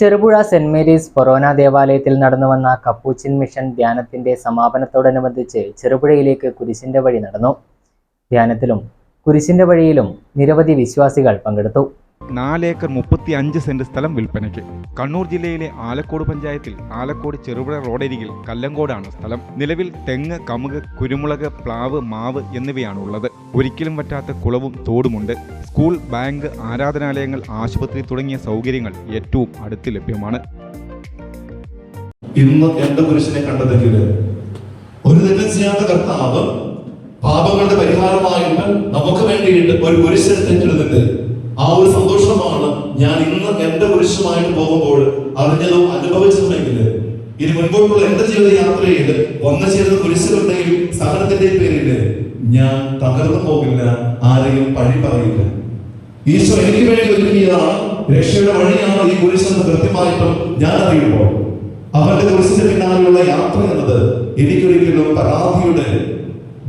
Cherupuzha saint Mary's ഫൊറോന ദേവാലയത്തിൽ നടന്നു വന്ന കപ്പൂച്ചിൻ മിഷൻ ധ്യാനത്തിന്റെ സമാപനത്തോടനുബന്ധിച്ച് ചെറുപുഴയിലേക്ക് കുരിശിന്റെ വഴി നടന്നു. ധ്യാനത്തിലും കുരിശിന്റെ വഴിയിലും നിരവധി വിശ്വാസികൾ പങ്കെടുത്തു. നാലേക്കർ മുപ്പത്തി അഞ്ച് സെന്റ് സ്ഥലം വിൽപ്പനയ്ക്ക്. കണ്ണൂർ ജില്ലയിലെ ആലക്കോട് പഞ്ചായത്തിൽ ആലക്കോട് ചെറുപുഴ റോഡരികിൽ കല്ലങ്കോടാണ് സ്ഥലം. നിലവിൽ തെങ്ങ് കമുക് കുരുമുളക് പ്ലാവ് മാവ് എന്നിവയാണ് ഉള്ളത് ഒരിക്കലും പറ്റാത്ത കുളവും തോടുമുണ്ട്. സ്കൂൾ ബാങ്ക് ആരാധനാലയങ്ങൾ ആശുപത്രി തുടങ്ങിയ സൗകര്യങ്ങൾ ഏറ്റവും അടുത്ത് ലഭ്യമാണ്. ഇന്ന് എന്റെ പുരുഷനെ കണ്ടതെങ്കിൽ ഒരു തെറ്റും ചെയ്യാത്ത കർത്താവ് പാപങ്ങളുടെ പരിഹാരമായിട്ട് നമുക്ക് വേണ്ടിയിട്ട് ഒരു പുരുഷനെ തെറ്റെടുത്തിട്ട് ഒരു സന്തോഷമാണ്. ഞാൻ ഇന്ന് എന്റെ പുരുഷമായിട്ട് പോകുമ്പോൾ അറിഞ്ഞതും അനുഭവിച്ചതുമെങ്കിൽ ഇനി മുൻപോട്ടുള്ള എന്റെ ജീവിത യാത്രയിൽ വന്നു ചേരുന്ന പുരുഷകളുടെയും സഹനത്തിന്റെയും പേരിൽ ഞാൻ തകർന്നു പോകില്ല ആരെയും പഴി പറയില്ല. ഈശോ എനിക്ക് വേണ്ടി ഒരുക്കിയതാണ് രക്ഷയുടെ വഴിയാണ് ഈ കുരിശെന്ന് കൃത്യമായിട്ടും ഞാൻ അറിയുമ്പോൾ. അവന്റെ കുരിശിന്റെ പിന്നാലെയുള്ള യാത്ര എന്നത് എനിക്കൊരിക്കലും പരാതിയുടെ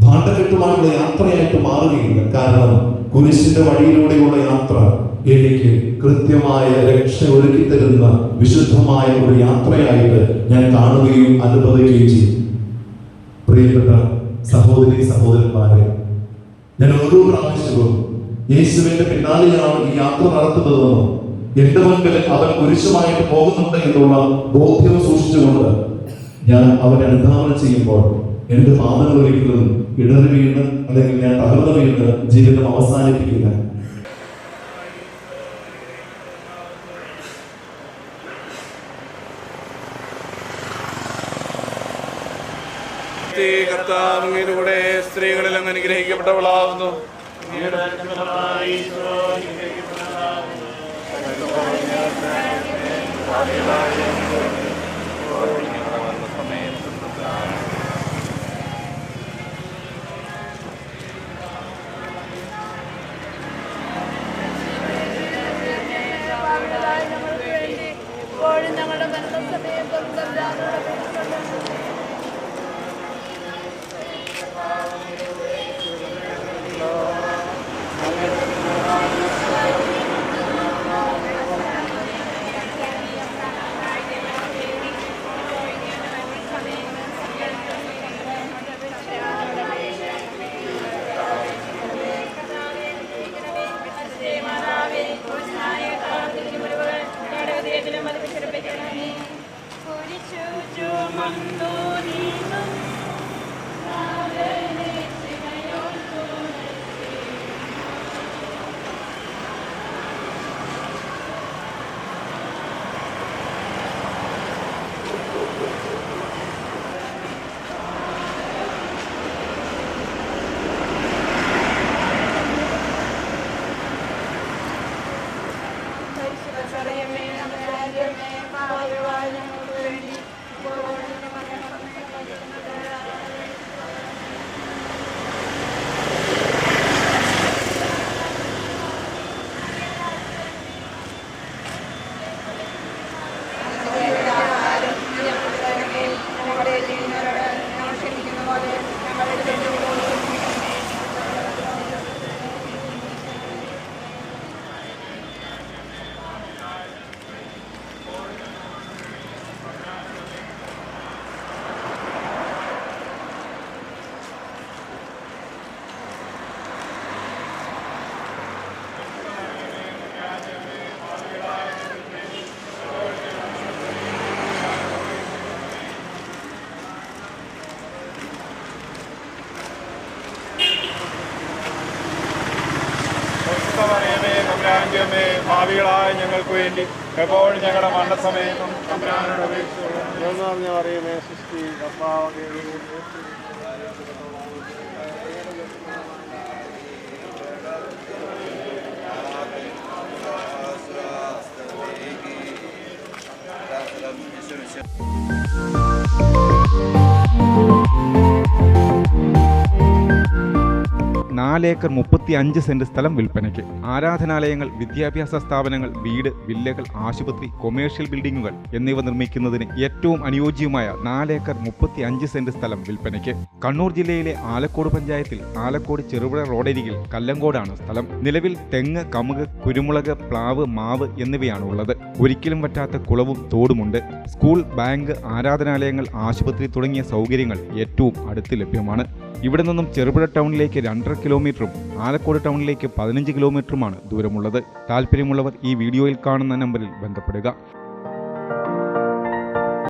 ഭാണ്ഡകെട്ടുമായുള്ള യാത്രയായിട്ട് മാറുകയില്ല. കാരണം കുരിശിന്റെ വഴിയിലൂടെയുള്ള യാത്ര എനിക്ക് കൃത്യമായ രക്ഷ ഒരുക്കി തരുന്ന വിശുദ്ധമായ ഒരു യാത്രയായിട്ട് ഞാൻ കാണുകയും അനുഭവിക്കുകയും ചെയ്യും. പ്രിയപ്പെട്ട സഹോദരി സഹോദരന്മാരെ ഞാൻ ഓരോ പ്രാവശ്യവും യേശുവിന്റെ പിന്നാലെയാണ് ഈ യാത്ര നടത്തുന്നതെന്നും എന്റെ മുൻപിൽ അവൻ കുരിശുമായിട്ട് പോകുന്നുണ്ട് എന്നുള്ള ബോധ്യം സൂക്ഷിച്ചുകൊണ്ട് ഞാൻ അവനെ അനുധാവനം ചെയ്യുമ്പോൾ എന്റെ പാദങ്ങൾ ഒരിക്കലും ഇടറി വീണ് അല്ലെങ്കിൽ ഞാൻ തകർന്നു വീണ് ജീവിതം അവസാനിപ്പിക്കില്ല സ്ത്രീകളിലും സ്ത്രീകളിൽ അങ്ങ് അനുഗ്രഹിക്കപ്പെട്ടവളാവുന്നു. Victorino, Ave തമ്പുരാന്റെയമ്മേ, ഭാവികളായ ഞങ്ങൾക്ക് വേണ്ടി എപ്പോഴും ഞങ്ങളുടെ മരണസമയത്തും തമ്പുരാനോട് നാലേക്കർ മുപ്പത്തി അഞ്ച് സെന്റ് സ്ഥലം വിൽപ്പനയ്ക്ക്. ആരാധനാലയങ്ങൾ വിദ്യാഭ്യാസ സ്ഥാപനങ്ങൾ വീട് വില്ലകൾ ആശുപത്രി കൊമേഴ്ഷ്യൽ ബിൽഡിംഗുകൾ എന്നിവ നിർമ്മിക്കുന്നതിന് ഏറ്റവും അനുയോജ്യമായ നാലേക്കർ മുപ്പത്തി അഞ്ച് സെന്റ് സ്ഥലം വിൽപ്പനയ്ക്ക്. കണ്ണൂർ ജില്ലയിലെ ആലക്കോട് പഞ്ചായത്തിൽ ആലക്കോട് ചെറുപുഴ റോഡരികിൽ കല്ലങ്കോടാണ് സ്ഥലം. നിലവിൽ തെങ്ങ് കമുക് കുരുമുളക് പ്ലാവ് മാവ് എന്നിവയാണ് ഉള്ളത് ഒരിക്കലും പറ്റാത്ത കുളവും തോടുമുണ്ട്. സ്കൂൾ ബാങ്ക് ആരാധനാലയങ്ങൾ ആശുപത്രി തുടങ്ങിയ സൗകര്യങ്ങൾ ഏറ്റവും അടുത്ത് ലഭ്യമാണ്. ഇവിടെ നിന്നും ചെറുപുഴ ടൗണിലേക്ക് രണ്ടര കിലോമീറ്ററും ആലക്കോട് ടൗണിലേക്ക് പതിനഞ്ച് കിലോമീറ്ററുമാണ് ദൂരമുള്ളത്. താല്പര്യമുള്ളവർ ഈ വീഡിയോയിൽ കാണുന്ന നമ്പറിൽ ബന്ധപ്പെടുക.